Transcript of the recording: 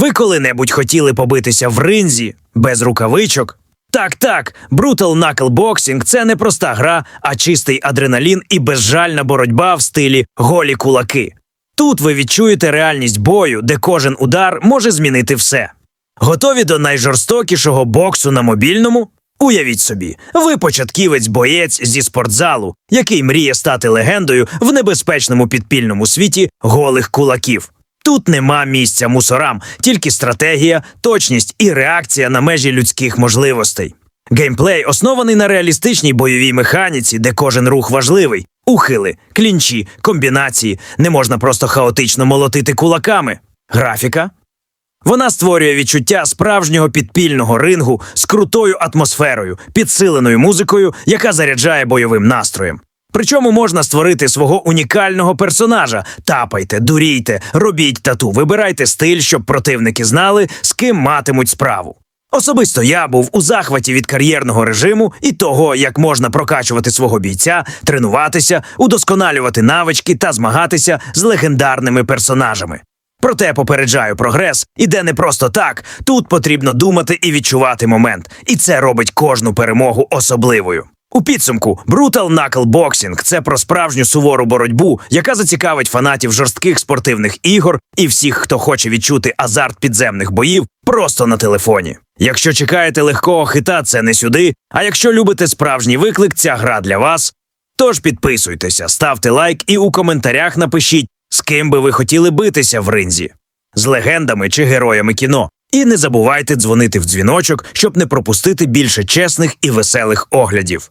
Ви коли-небудь хотіли побитися в ринзі без рукавичок? Так, так, Brutal Knuckle Boxing – це не проста гра, а чистий адреналін і безжальна боротьба в стилі голі кулаки. Тут ви відчуєте реальність бою, де кожен удар може змінити все. Готові до найжорстокішого боксу на мобільному? Уявіть собі, ви початківець боєць зі спортзалу, який мріє стати легендою в небезпечному підпільному світі голих кулаків. Тут нема місця мусорам, тільки стратегія, точність і реакція на межі людських можливостей. Геймплей оснований на реалістичній бойовій механіці, де кожен рух важливий. Ухили, клінчі, комбінації. Не можна просто хаотично молотити кулаками. Графіка вона створює відчуття справжнього підпільного рингу з крутою атмосферою, підсиленою музикою, яка заряджає бойовим настроєм. Причому можна створити свого унікального персонажа. Тапайте, дурійте, робіть тату, вибирайте стиль, щоб противники знали, з ким матимуть справу. Особисто я був у захваті від кар'єрного режиму і того, як можна прокачувати свого бійця, тренуватися, удосконалювати навички та змагатися з легендарними персонажами. Проте попереджаю, прогрес іде не просто так. Тут потрібно думати і відчувати момент, і це робить кожну перемогу особливою. У підсумку Brutal Knuckle Boxing – це про справжню сувору боротьбу, яка зацікавить фанатів жорстких спортивних ігор і всіх, хто хоче відчути азарт підземних боїв просто на телефоні. Якщо чекаєте легкого хита, це не сюди. А якщо любите справжній виклик, ця гра для вас. Тож підписуйтеся, ставте лайк і у коментарях напишіть, з ким би ви хотіли битися в ринзі з легендами чи героями кіно. І не забувайте дзвонити в дзвіночок, щоб не пропустити більше чесних і веселих оглядів.